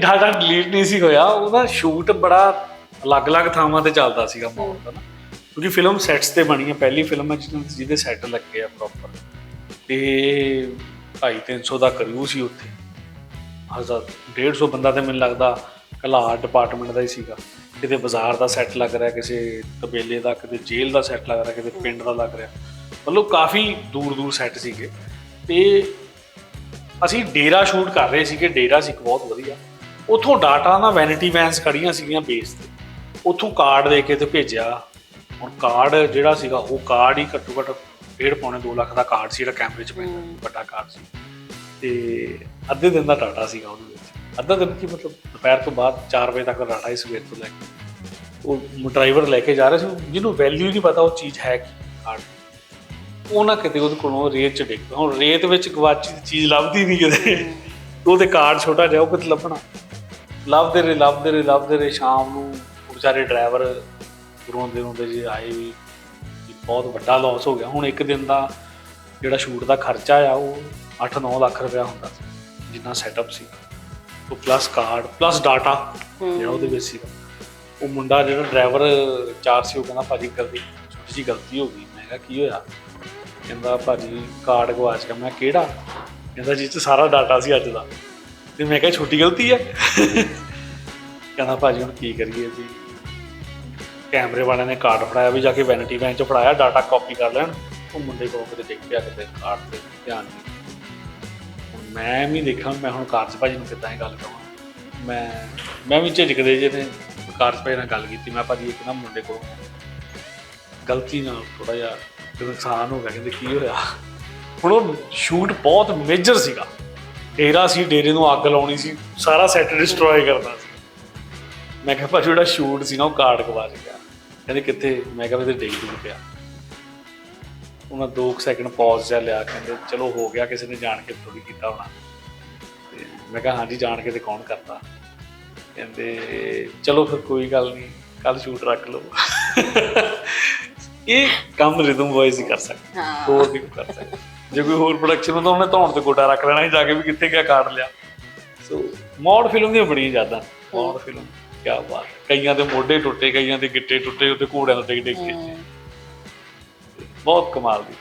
Data delete ਨਹੀਂ ਸੀ ਹੋਇਆ ਉਹਦਾ ਸ਼ੂਟ ਬੜਾ ਅਲੱਗ-ਅਲੱਗ ਥਾਵਾਂ ਤੇ ਚੱਲਦਾ ਸੀਗਾ ਮਾਹੌਲ ਦਾ ਨਾ ਕਿਉਂਕਿ ਫਿਲਮ ਸੈੱਟਸ ਤੇ ਬਣੀ ਹੈ ਪਹਿਲੀ ਫਿਲਮ ਹੈ ਜਿਹਦੇ ਸੈੱਟ ਲੱਗੇ ਆ ਪ੍ਰੋਪਰ ਤੇ 250 ਦਾ ਕਰਿਊ ਸੀ ਉੱਥੇ। ਹਜ਼ਾਰ 150 ਬੰਦਾ ਤੇ ਮੈਨੂੰ ਲੱਗਦਾ ਕਲਾ ਡਿਪਾਰਟਮੈਂਟ ਦਾ ਹੀ ਸੀਗਾ। ਕਿਤੇ ਬਾਜ਼ਾਰ ਦਾ ਸੈੱਟ ਲੱਗ ਰਿਹਾ ਕਿਸੇ ਤਬੇਲੇ ਦਾ ਕਿਤੇ ਜੇਲ੍ਹ ਦਾ ਸੈੱਟ ਲੱਗ ਰਿਹਾ ਕਿਤੇ ਪਿੰਡ ਦਾ ਲੱਗ ਰਿਹਾ। ਮਤਲਬ ਕਾਫੀ ਦੂਰ ਦੂਰ ਸੈੱਟ ਸੀਗੇ। ਤੇ ਅਸੀਂ ਡੇਰਾ ਸ਼ੂਟ ਕਰ ਰਹੇ ਸੀਗੇ ਡੇਰਾ ਸੀ ਇੱਕ ਬਹੁਤ ਵਧੀਆ। ਉਥੋਂ ਡਾਟਾ ਨਾ ਵੈਨਿਟੀ ਵੈਨਸ ਖੜੀਆਂ ਸੀਗੀਆਂ ਬੇਸ ਤੇ। ਉਥੋਂ ਕਾਰਡ ਦੇ ਕੇ ਤੇ ਭੇਜਿਆ। ਹੁਣ ਕਾਰਡ ਜਿਹੜਾ ਸੀਗਾ ਉਹ ਕਾਰਡ ਹੀ ਘੱਟੋ ਘੱਟ ਡੇਢ ਪੌਣੇ 2 ਲੱਖ ਦਾ ਕਾਰਡ ਸੀ ਜਿਹੜਾ ਕੈਮਰੇ 'ਚ ਪੈਂਦਾ ਵੱਡਾ ਕਾਰਡ ਸੀ। ਤੇ ਅੱਧੇ ਦਿਨ ਦਾ ਡਾਟਾ ਸੀਗਾ ਉਹਦੇ ਵਿੱਚ। ਅੱਧਾ ਦਿਨ ਕੀ ਮਤਲਬ ਦੁਪਹਿਰ ਤੋਂ ਬਾਅਦ 4 ਵਜੇ ਤੱਕ ਦਾ ਡਾਟਾ ਹੀ ਸਵੇਰ ਤੋਂ ਲੈ ਕੇ। ਉਹ ਡਰਾਈਵਰ ਲੈ ਕੇ ਜਾ ਰਿਹਾ ਸੀ। ਜਿਹਨੂੰ ਵੈਲਿਊ ਨਹੀਂ ਪਤਾ ਉਹ ਚੀਜ਼ ਹੈ ਕੀ ਕਾਰਡ ਉਹ ਨਾ ਕਿਤੇ ਉਹਦੇ ਕੋਲੋਂ ਰੇਤ ਚ ਡਿੱਗ ਹੁਣ ਰੇਤ ਵਿੱਚ ਗਵਾਚੀ ਦੀ ਚੀਜ਼ ਲੱਭਦੀ ਨਹੀਂ ਕਿਤੇ। ਉਹਦੇ ਕਾਰਡ ਛੋਟਾ ਜਿਹਾ ਉਹ ਕਿਤੇ ਲੱਭਣਾ। ਲੱਭਦੇ ਰਹੇ ਲੱਭਦੇ ਰਹੇ ਲੱਭਦੇ ਰਹੇ। ਸ਼ਾਮ ਨੂੰ ਵਿਚਾਰੇ ਡਰਾਈਵਰ ਰੋਂਦੇ ਰੋਂਦੇ ਜੀ ਆਏ ਵੀ ਬਹੁਤ ਵੱਡਾ ਲਾਸ ਹੋ ਗਿਆ। ਹੁਣ ਇੱਕ ਦਿਨ ਦਾ ਜਿਹੜਾ ਸ਼ੂਟ ਦਾ ਖਰਚਾ ਆ ਉਹ 8-9 ਲੱਖ ਰੁਪਇਆ ਹੁੰਦਾ ਸੀ ਜਿੰਨਾ ਸੈਟਅਪ ਸੀ। ਉਹ ਪਲੱਸ ਕਾਰਡ ਪਲੱਸ ਡਾਟਾ ਜਿਹੜਾ ਉਹਦੇ ਵਿੱਚ ਸੀਗਾ। ਉਹ ਮੁੰਡਾ ਜਿਹੜਾ ਡਰਾਈਵਰ ਚਾਰ ਸੀ ਉਹ ਕਹਿੰਦਾ ਭਾਜੀ ਗਲਤੀ ਛੋਟੀ ਜਿਹੀ ਗਲਤੀ ਹੋ ਗਈ। ਮੈਂ ਕਿਹਾ ਕੀ ਹੋਇਆ? ਕਹਿੰਦਾ ਭਾਜੀ ਕਾਰਡ ਗਵਾਚ ਗਿਆ। ਮੈਂ ਕਿਹੜਾ? ਕਹਿੰਦਾ ਜਿਸ ਚ ਸਾਰਾ ਡਾਟਾ ਸੀ ਅੱਜ ਦਾ। ਤੇ ਮੈਂ ਕਿਹਾ ਛੋਟੀ ਗਲਤੀ ਹੈ ਕਹਿੰਦਾ ਭਾਜੀ ਹੁਣ ਕੀ ਕਰੀਏ ਜੀ। ਕੈਮਰੇ ਵਾਲਿਆਂ ਨੇ ਕਾਰਡ ਫੜਾਇਆ ਵੀ ਜਾ ਕੇ ਵੈਨਿਟੀ ਵੈਨ ਚ ਫੜਾਇਆ ਡਾਟਾ ਕਾਪੀ ਕਰ ਲੈਣ। ਉਹ ਮੁੰਡੇ ਕੋਲ ਕਿਤੇ ਦੇਖ ਪਿਆ ਕਿਤੇ ਕਾਰਡ ਤੇ, ਧਿਆਨ ਨਹੀਂ। ਮੈਂ ਵੀ ਦੇਖਾਂ, ਮੈਂ ਹੁਣ ਕਾਰਜ ਭਾਜੀ ਨੂੰ ਕਿੱਦਾਂ ਇਹ ਗੱਲ ਕਰਾਂ ਮੈਂ ਮੈਂ ਵੀ ਝਿਜਕਦੇ ਜੇ ਨੇ ਕਾਰਜ ਭਾਜੀ ਨਾਲ ਗੱਲ ਕੀਤੀ, ਮੈਂ ਭਾਜੀ ਇੱਕ ਨਾ ਮੁੰਡੇ ਕੋਲ ਗਲਤੀ ਨਾਲ ਥੋੜਾ ਜਿਹਾ ਤੇ ਨੁਕਸਾਨ ਹੋ ਗਿਆ, ਕਹਿੰਦੇ ਕੀ ਹੋਇਆ ਹੁਣ ਉਹ ਸ਼ੂਟ ਬਹੁਤ ਮੇਜਰ ਸੀਗਾ। ਡੇਰਾ ਸੀ ਡੇਰੇ ਨੂੰ ਅੱਗ ਲਾਉਣੀ ਸੀ ਸਾਰਾ ਸੈੱਟ ਡਿਸਟਰੋਏ ਕਰਨਾ ਸੀ। ਮੈਂ ਕਿਹਾ ਭਾਜੀ ਜਿਹੜਾ ਸ਼ੂਟ ਸੀ ਨਾ ਉਹ ਕਾਰਡ ਗਵਾਚ ਗਿਆ ਕਹਿੰਦੇ ਕਿੱਥੇ? ਮੈਂ ਕਿਹਾ ਤੇ ਡਿੱਗ ਡੁੱਗ ਪਿਆ ਉਹਨਾਂ 2 ਸੈਕਿੰਡ ਪੌਜ਼ ਜਿਹਾ ਲਿਆ ਕਹਿੰਦੇ ਚਲੋ ਹੋ ਗਿਆ ਕਿਸੇ ਨੇ ਜਾਣ ਕੇ ਥੋੜੀ ਕੀਤਾ ਹੋਣਾ। ਮੈਂ ਕਿਹਾ ਹਾਂਜੀ ਜਾਣ ਕੇ ਤੇ ਕੌਣ ਕਰਦਾ ਕਹਿੰਦੇ ਚਲੋ ਫਿਰ ਕੋਈ ਗੱਲ ਨਹੀਂ ਕੱਲ ਸ਼ੂਟ ਰੱਖ ਲਓ। ਇਹ ਕੰਮ ਰਿਦਮ ਵੌਇਸ ਹੀ ਕਰ ਸਕਦਾ। ਹਾਂ। ਹੋਰ ਵੀ ਕਰ ਸਕਦਾ। ਜੇ ਕੋਈ ਹੋਰ ਪ੍ਰੋਡਕਸ਼ਨ ਹੁੰਦਾ ਉਹਨੇ ਧੌਣ ਤੇ ਗੋਟਾ ਰੱਖ ਲੈਣਾ ਸੀ ਜਾ ਕੇ ਵੀ ਕਿੱਥੇ ਗਿਆ ਕਾਟ ਲਿਆ। ਸੋ ਮੌਡ ਫਿਲਮ ਦੀਆਂ ਬੜੀਆਂ ਜ਼ਿਆਦਾ ਮੌਡ ਫਿਲਮ ਕੀ ਬਾਤ। ਕਈਆਂ ਦੇ ਮੋਢੇ ਟੁੱਟੇ ਕਈਆਂ ਦੇ ਗਿੱਟੇ ਟੁੱਟੇ ਉੱਤੇ ਘੋੜਿਆਂ ਦੇ ਡਿੱਗ ਕੇ ਬਹੁਤ ਕਮਾਲ ਦੀ